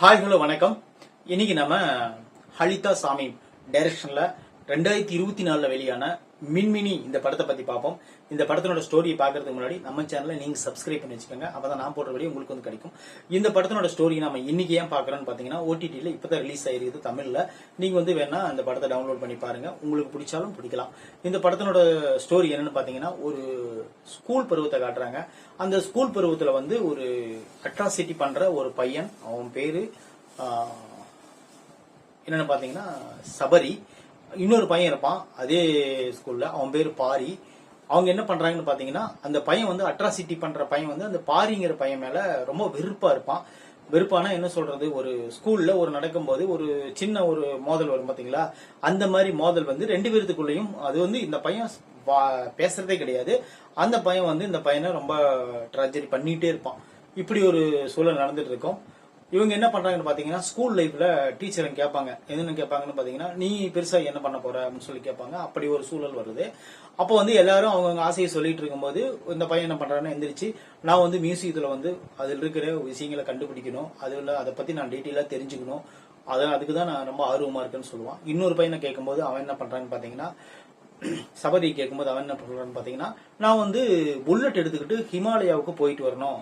Hi hello வணக்கம். இன்னைக்கு நம்ம ஹலிதா சாமி டைரக்ஷன்ல ரெண்டாயிரத்தி இருபத்தி நாலுல வெளியான மின்மினி இந்த படத்தை பத்தி பார்ப்போம். இந்த படத்தினோட ஸ்டோரியை பார்க்கறதுக்கு முன்னாடி நம்ம சேனலை நீங்க சப்ஸ்கிரைப் பண்ணி வச்சுக்கோங்க. அப்பதான் நான் போடுற வழி உங்களுக்கு வந்து கிடைக்கும். இந்த படத்தினோட ஸ்டோரி நம்ம இன்னைக்கு ஏன் பார்க்கறோம்னு பாத்தீங்கன்னா ஓடிடியில் இப்பதான் ரிலீஸ் ஆயிருக்குது தமிழ்ல. நீங்க வந்து வேணா அந்த படத்தை டவுன்லோட் பண்ணி பாருங்க. உங்களுக்கு பிடிச்சாலும் பிடிக்கலாம். இந்த படத்தினோட ஸ்டோரி என்னன்னு பாத்தீங்கன்னா ஒரு ஸ்கூல் பருவத்தை காட்டுறாங்க. அந்த ஸ்கூல் பருவத்துல வந்து ஒரு அட்ராசிட்டி பண்ற ஒரு பையன் அவன் பேரு என்னென்னு என்னன்னு பாத்தீங்கன்னா சபரி. இன்னொரு பையன் இருப்பான் அதே ஸ்கூல்ல அவன் பேர் பாரி. அவங்க என்ன பண்றாங்கன்னு பாத்தீங்கன்னா அந்த பையன் வந்து அட்ராசிட்டி பண்ற பையன் வந்து அந்த பாரிங்கிற பையன் மேல ரொம்ப வெறுப்பா இருப்பான். வெறுப்பானா என்ன சொல்றது? ஒரு ஸ்கூல்ல ஒரு நடக்கும்போது ஒரு சின்ன ஒரு மோதல் வரும் பாத்தீங்களா? அந்த மாதிரி மோதல் வந்து ரெண்டு பேர்த்துக்குள்ளேயும் அது வந்து இந்த பையன் பேசுறதே கிடையாது. அந்த பையன் வந்து இந்த பையனை ரொம்ப ட்ராஜடி பண்ணிட்டே இருப்பான். இப்படி ஒரு சூழல் நடந்துட்டு இருக்கும். இவங்க என்ன பண்றாங்கன்னு பாத்தீங்கன்னா ஸ்கூல் லைஃப்ல டீச்சர் கேட்பாங்க. என்னன்னு கேட்பாங்கன்னு பாத்தீங்கன்னா நீ பெருசா என்ன பண்ண போற? அப்படின்னு சொல்லி கேட்பாங்க. அப்படி ஒரு சூழல் வருது. அப்போ வந்து எல்லாரும் அவங்கவுங்க ஆசையை சொல்லிட்டு இருக்கும்போது இந்த பையன் என்ன பண்றாருன்னு எந்திரிச்சு நான் வந்து மியூசியத்துல வந்து அதில் இருக்கிற விஷயங்களை கண்டுபிடிக்கணும். அதுல அதை பத்தி நான் டீட்டெயிலா தெரிஞ்சுக்கணும். அதான் அதுக்கு தான் நான் ரொம்ப ஆர்வமா இருக்கேன்னு சொல்லுவான். இன்னொரு பையனை கேட்கும்போது அவன் என்ன பண்றான்னு பாத்தீங்கன்னா சபரி கேட்கும்போது அவன் என்ன பண்றான்னு பாத்தீங்கன்னா நான் வந்து புல்லட் எடுத்துக்கிட்டு ஹிமாலயாவுக்கு போயிட்டு வரணும்.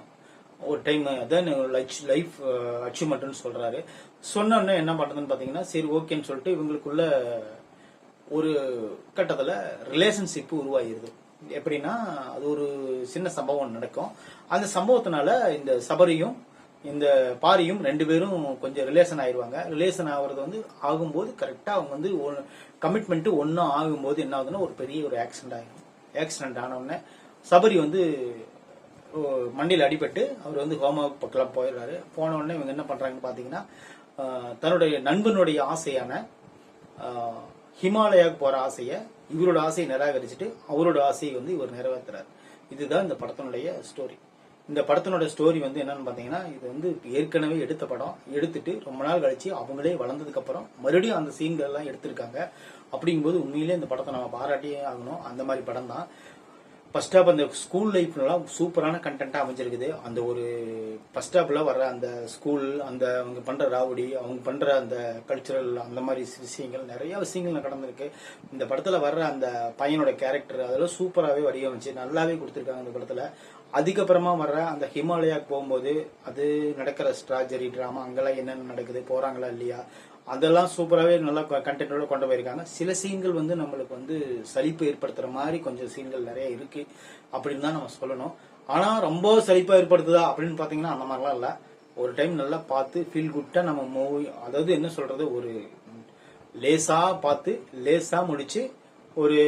ஒரு டைம் அதான் லைஃப் அச்சீவ்மெண்ட்னு சொல்றாரு. சொன்ன என்ன பண்றதுன்னு பாத்தீங்கன்னா சரி ஓகேன்னு சொல்லிட்டு இவங்களுக்குள்ள ஒரு கட்டத்துல ரிலேஷன்ஷிப் உருவாகிருது. எப்படின்னா அது ஒரு சின்ன சம்பவம் நடக்கும். அந்த சம்பவத்தினால இந்த சபரியும் இந்த பாரியும் ரெண்டு பேரும் கொஞ்சம் ரிலேஷன் ஆயிருவாங்க. ரிலேஷன் ஆகுறது வந்து ஆகும்போது கரெக்டாக அவங்க வந்து கமிட்மெண்ட் ஒன்றும் ஆகும்போது என்ன ஆகுதுன்னா ஒரு பெரிய ஒரு ஆக்சிடென்ட் ஆகிடும் ஆக்சிடென்ட் ஆனவுடனே சபரி வந்து மண்ணில் அடிபட்டு அவர் வந்து ஹோமா பக்கம் போயிடுறாரு. போன உடனே இவங்க என்ன பண்ணுறாங்கன்னு பார்த்தீங்கன்னா தன்னுடைய நண்பனுடைய ஆசையான ஹிமாலயாவுக்கு போகிற ஆசையை இவரோட ஆசையை நிராகரிச்சுட்டு அவரோட ஆசையை வந்து இவர் நிறைவேற்றுறாரு இதுதான் இந்த படத்தினுடைய ஸ்டோரி இந்த படத்தினோட ஸ்டோரி வந்து என்னன்னு பார்த்தீங்கன்னா இது வந்து ஏற்கனவே எடுத்த படம். எடுத்துட்டு ரொம்ப நாள் கழிச்சு அவங்களே வளர்ந்ததுக்கப்புறம் மறுபடியும் அந்த சீன்கள் எல்லாம் எடுத்திருக்காங்க. அப்படிங்கும்போது உண்மையிலே இந்த படத்தை நம்ம பாராட்டியே ஆகணும். அந்த மாதிரி படம் தான் ஃபர்ஸ்ட் ஆஃப் அந்த ஸ்கூல் லைஃப்லாம் சூப்பரான கண்டென்ட்டாக அமைஞ்சிருக்குது. அந்த ஒரு ஃபர்ஸ்ட் ஸ்டாப்பில் வர்ற அந்த ஸ்கூல் அந்த அவங்க பண்ணுற ராவடி அவங்க பண்ணுற அந்த கல்ச்சுரல் அந்த மாதிரி விஷயங்கள் நிறைய விஷயங்கள் நடந்திருக்கு. இந்த படத்தில் வர்ற அந்த பையனோட கேரக்டர் அதெல்லாம் சூப்பராகவே வடிவமைச்சு நல்லாவே கொடுத்துருக்காங்க இந்த படத்தில். அதுக்கப்புறமா வர்ற அந்த ஹிமாலயாக்கு போகும்போது அது நடக்கிற ஸ்ட்ராஜரி ட்ராமா அங்கெல்லாம் என்னென்ன நடக்குது போகிறாங்களா இல்லையா? அதெல்லாம் சூப்பராகவே நல்லா கண்டென்ட்டோட கொண்டு போயிருக்காங்க. சில சீன்கள் வந்து நம்மளுக்கு வந்து சலிப்பு ஏற்படுத்துகிற மாதிரி கொஞ்சம் சீன்கள் நிறைய இருக்கு அப்படின்னு தான் நம்ம சொல்லணும். ஆனால் ரொம்ப சலிப்பாக ஏற்படுத்துதா அப்படின்னு பார்த்தீங்கன்னா அந்த மாதிரிலாம் இல்லை. ஒரு டைம் நல்லா பார்த்து ஃபீல் குட்டாக நம்ம மூவி அதாவது என்ன சொல்கிறது ஒரு லேசாக பார்த்து லேசாக முடித்து ஒரு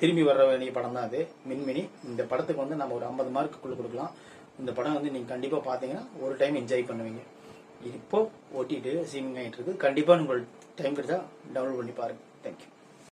திரும்பி வர வேண்டிய படம் தான் அது. மின்மினி. இந்த படத்துக்கு வந்து நம்ம ஒரு ஐம்பது மார்க்குள்ளே கொடுக்கலாம். இந்த படம் வந்து நீங்கள் கண்டிப்பாக பார்த்தீங்கன்னா ஒரு டைம் என்ஜாய் பண்ணுவீங்க. இப்போ ஓடிடி சீமிங் ஆயிட்டு இருக்கு கண்டிப்பாக உங்களுக்கு டைம் கிடைச்சா டவுன்லோட் பண்ணி பாருங்கள் தேங்க்யூ